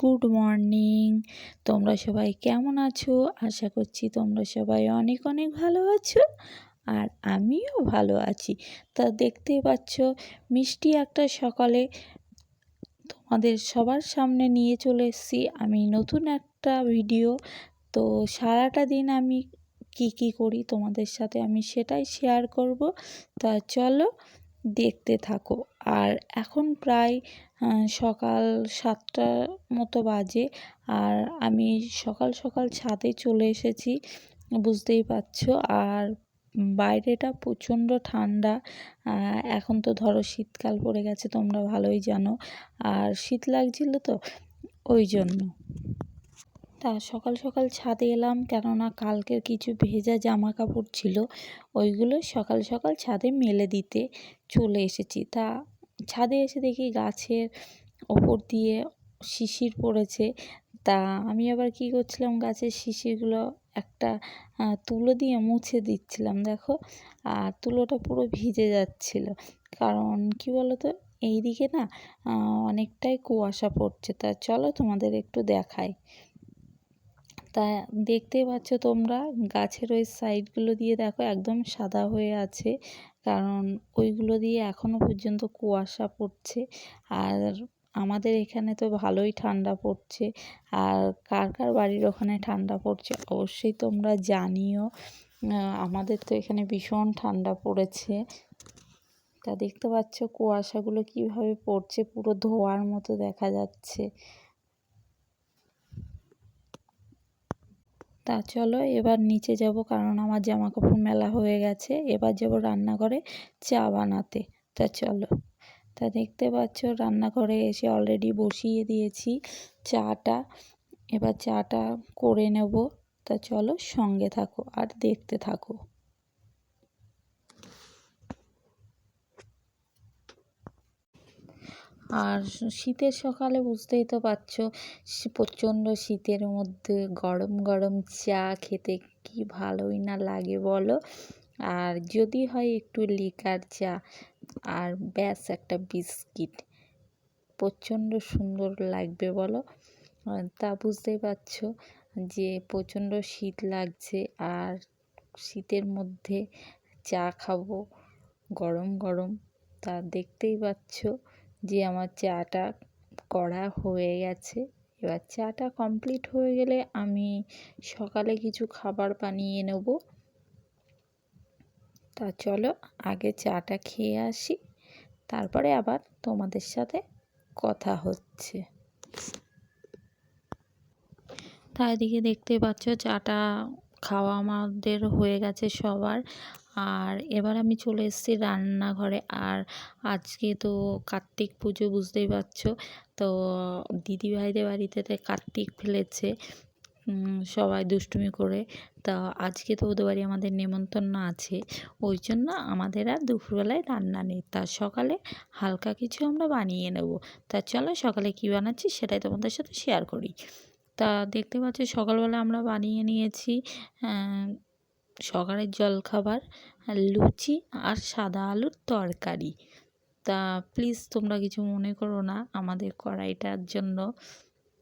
Good morning তোমরা সবাই কেমন আছো? আশা করছি তোমরা সবাই অনেক অনেক ভালো আছো আর আমিও ভালো আছি। তা দেখতেই পাচ্ছ, মিষ্টি একটা সকালে তোমাদের সবার সামনে নিয়ে চলে এসেছি। আমি নতুন একটা ভিডিও তো সারাটা দিন আমি কি কি করি তোমাদের সাথে আমি সেটাই শেয়ার করব। তা চলো দেখতে থাকো। আর এখন প্রায় সকাল সাতটার মতো বাজে আর আমি সকাল সকাল ছাদে চলে এসেছি, বুঝতেই পারছ। আর বাইরেটা প্রচণ্ড ঠান্ডা এখন তো ধরো শীতকাল পড়ে গেছে, তোমরা ভালোই জানো। আর শীত লাগছিল তো, ওই জন্য। তা সকাল সকাল ছাদে এলাম কেননা কালকের কিছু ভেজা জামা কাপড় ছিল, ওইগুলো সকাল সকাল ছাদে মেলে দিতে চলে এসেছি। তা ছাদে এসে দেখি গাছের ওপর দিয়ে শিশির পড়েছে। তা আমি আবার কি করছিলাম, গাছের শিশিরগুলো একটা তুলো দিয়ে মুছে দিচ্ছিলাম, দেখো। আর তুলোটা পুরো ভিজে যাচ্ছিল। কারণ কি বলো তো এইদিকে না অনেকটাই কুয়াশা পড়ছে। তা চলো তোমাদের একটু দেখাই। তা দেখতেই পাচ্ছ তোমরা, গাছের ওই সাইডগুলো দিয়ে দেখো একদম সাদা হয়ে আছে। কারণ ওইগুলো দিয়ে এখনও পর্যন্ত কুয়াশা পড়ছে। আর আমাদের এখানে তো ভালোই ঠান্ডা পড়ছে। আর কার কার বাড়ির ওখানে ঠান্ডা পড়ছে অবশ্যই তোমরা জানিও। আমাদের তো এখানে ভীষণ ঠান্ডা পড়েছে। তা দেখতে পাচ্ছ কুয়াশাগুলো কীভাবে পড়ছে, পুরো ধোয়ার মতো দেখা যাচ্ছে। তা চলো এবার নিচে যাব কারণ আমার জামা কাপড় মেলা হয়ে গেছে। এবার যাব রান্নাঘরে চা বানাতে। তা চলো। তা দেখতে পাচ্ছ রান্নাঘরে এসে অলরেডি বসিয়ে দিয়েছি চাটা। এবার চাটা করে নেব। তা চলো সঙ্গে থাকো আর দেখতে থাকো। আর শীতের সকালে বুঝতেই তো পারছ প্রচণ্ড শীতের মধ্যে গরম গরম চা খেতে কি ভালোই না লাগে বলো। আর যদি হয় একটু লিকার চা আর ব্যাস একটা বিস্কিট। প্রচণ্ড সুন্দর লাগবে বলো। তা বুঝতেই পারছ যে প্রচণ্ড শীত লাগছে আর শীতের মধ্যে চা খাব গরম গরম, তা দেখতেই পাচ্ছ। যে আমার চাটা করা হয়ে গেছে। এবার চাটা কমপ্লিট হয়ে গেলে আমি সকালে কিছু খাবার বানিয়ে নেব। তা চলো আগে চাটা খেয়ে আসি, তারপরে আবার তোমাদের সাথে কথা হচ্ছে। তা এদিকে দেখতে পাচ্ছ চাটা খাওয়া আমাদের হয়ে গেছে সবার। আর এবার আমি চলে এসেছি রান্নাঘরে। আর আজকে তো কার্তিক পুজো, বুঝতেই পারছ? তো দিদিভাইদের বাড়িতে কার্তিক ফেলেছে সবাই দুষ্টুমি করে। তা আজকে তো ওদের বাড়ি আমাদের নেমন্তন্ন আছে। ওই জন্য আমাদের আর দুপুরবেলায় রান্না নেই। তা সকালে হালকা কিছু আমরা বানিয়ে নেব। তা চলো সকালে কী বানাচ্ছি সেটাই তোমাদের সাথে শেয়ার করি। তা দেখতে পাচ্ছি সকালবেলা আমরা বানিয়ে নিয়েছি সকালের জলখাবার লুচি আর সাদা আলুর তরকারি। তা প্লিজ তোমরা কিছু মনে করো না আমাদের কড়াইটার জন্য।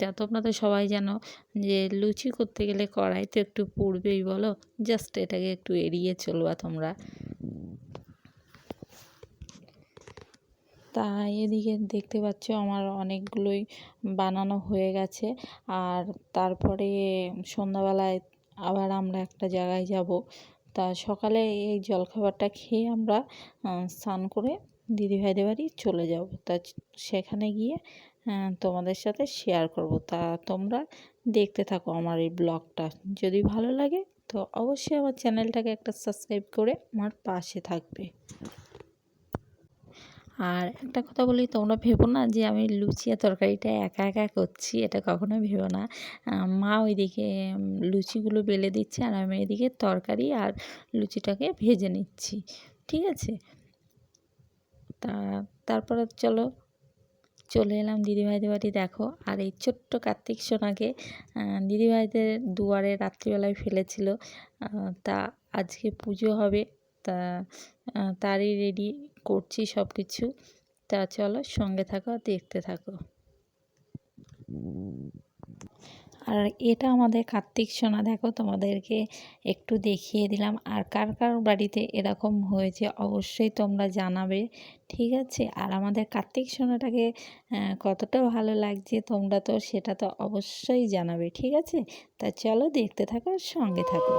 তা তোমরা তো সবাই জানো যে লুচি করতে গেলে কড়াই তো একটু পুড়বেই, বলো? জাস্ট এটাকে একটু এড়িয়ে চলবা তোমরা। তা এদিকে দেখতে পাচ্ছ আমার অনেকগুলোই বানানো হয়ে গেছে। আর তারপরে সন্ধ্যাবেলায় আবার আমরা একটা জায়গায় যাব। তা সকালে এই জলখাবারটা খেয়ে আমরা স্নান করে দিদিভাইদের বাড়ি চলে যাব। তা সেখানে গিয়ে তোমাদের সাথে শেয়ার করব। তা তোমরা দেখতে থাকো আমার এই ব্লগটা। যদি ভালো লাগে তো অবশ্যই আমার চ্যানেলটাকে একটা সাবস্ক্রাইব করে আমার পাশে থাকবে। আর একটা কথা বলি, তোমরা ভেবো না যে আমি লুচি আর তরকারিটা একা একা করছি, এটা কখনো ভেবো না। মা ওইদিকে লুচিগুলো বেলে দিচ্ছে আর আমি এদিকে তরকারি আর লুচিটাকে ভেজে নিচ্ছি, ঠিক আছে? তা, তারপরে চলো, চলে এলাম দিদিভাইদের বাড়ি, দেখো। আর এই ছোট্ট কার্তিক সোনাকে দিদিভাইদের দুয়ারে রাত্রিবেলায় ফেলেছিল। তা আজকে পুজো হবে, তা তারই রেডি করছি সব কিছু তা চলো সঙ্গে থাকো দেখতে থাকো। আর এটা আমাদের কার্তিক সোনা, দেখো তোমাদেরকে একটু দেখিয়ে দিলাম। আর কার কার বাড়িতে এরকম হয়েছে অবশ্যই তোমরা জানাবে, ঠিক আছে? আর আমাদের কার্তিক সোনাটাকে কতটা ভালো লাগছে তোমরা তো সেটা তো অবশ্যই জানাবে, ঠিক আছে? তা চলো দেখতে থাকো সঙ্গে থাকো।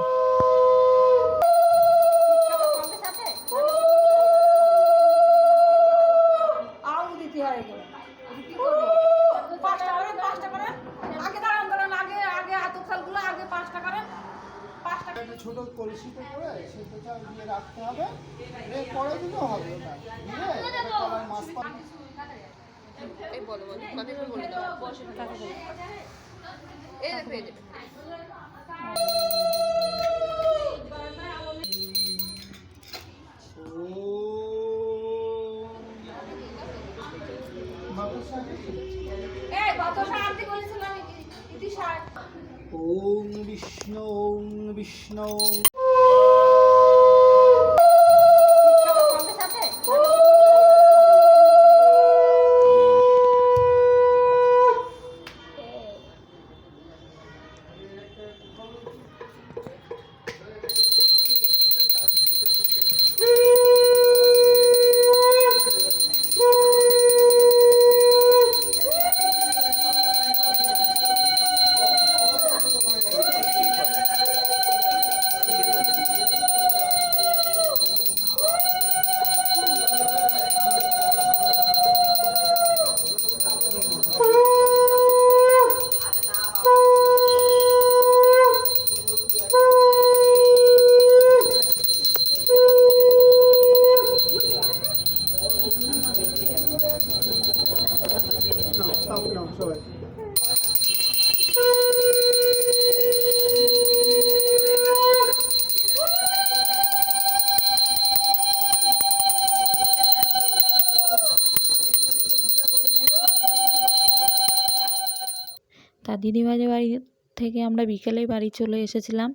হবে এর পরে দিলেও হবে ওটা দিয়ে মাছ বলো এই দেখো ওম বিষ্ণু ওম বিষ্ণু। তা দিদিভাইদের বাড়ি থেকে আমরা বিকেলে বাড়ি চলে এসেছিলাম।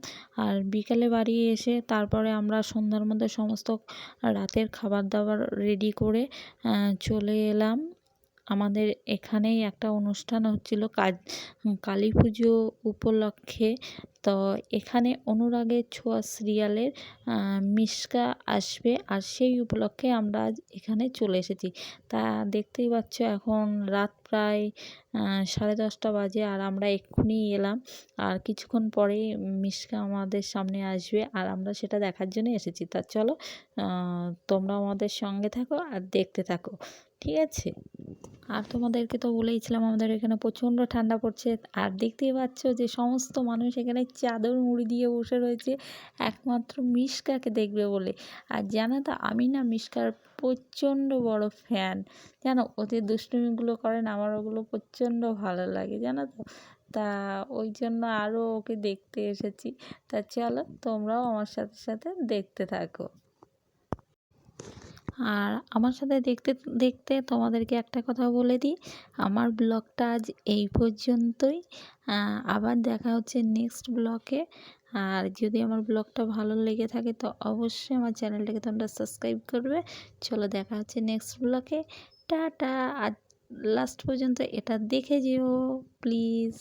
আর বিকেলে বাড়ি এসে তারপরে আমরা সন্ধ্যার মধ্যে সমস্ত রাতের খাবার দাবার রেডি করে চলে এলাম। আমাদের এখানেই একটা অনুষ্ঠান হচ্ছিল কাজ কালী পুজো উপলক্ষে। তো এখানে অনুরাগের ছোঁয়া সিরিয়ালের মিশকা আসবে আর সেই উপলক্ষে আমরা আজ এখানে চলে এসেছি। তা দেখতেই পাচ্ছ এখন রাত প্রায় সাড়ে দশটা বাজে আর আমরা এক্ষুনি এলাম। আর কিছুক্ষণ পরেই মিশকা আমাদের সামনে আসবে আর আমরা সেটা দেখার জন্য এসেছি। তা চলো তোমরা আমাদের সঙ্গে থাকো আর দেখতে থাকো। ঠিক আছে? আর তোমাদেরকে তো বলেইছিলাম, আমাদের এখানে প্রচণ্ড ঠান্ডা পড়ছে। আর দেখতেই পাচ্ছ যে সমস্ত মানুষ এখানে চাদর মুড়ি দিয়ে বসে রয়েছে, একমাত্র মিশকাকে দেখবে বলে। আর জানো তো, আমি না মিশকার প্রচণ্ড বড় ফ্যান। জানো, ওদের দুষ্টুমিগুলো করেন আমার ওগুলো প্রচণ্ড ভালো লাগে, জানো তো। তা ওই জন্য আরও ওকে দেখতে এসেছি। তা চলো, তোমরাও আমার সাথে সাথে দেখতে থাকো। আর আমার সাথে দেখতে দেখতে তোমাদেরকে একটা কথা বলে দিই। আমার ব্লগটা আজ এই পর্যন্তই। আবার দেখা হচ্ছে নেক্সট ব্লগে আর যদি আমার ব্লগটা ভালো লেগে থাকে তো অবশ্যই আমার চ্যানেলটাকে তোমরা সাবস্ক্রাইব করবে। চলো দেখা হচ্ছে নেক্সট ব্লগে টাটা, আর লাস্ট পর্যন্ত এটা দেখে যেও প্লিজ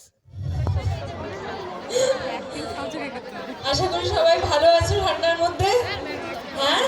আশা করি সবাই ভালো আছো ঠান্ডার মধ্যে। হ্যাঁ?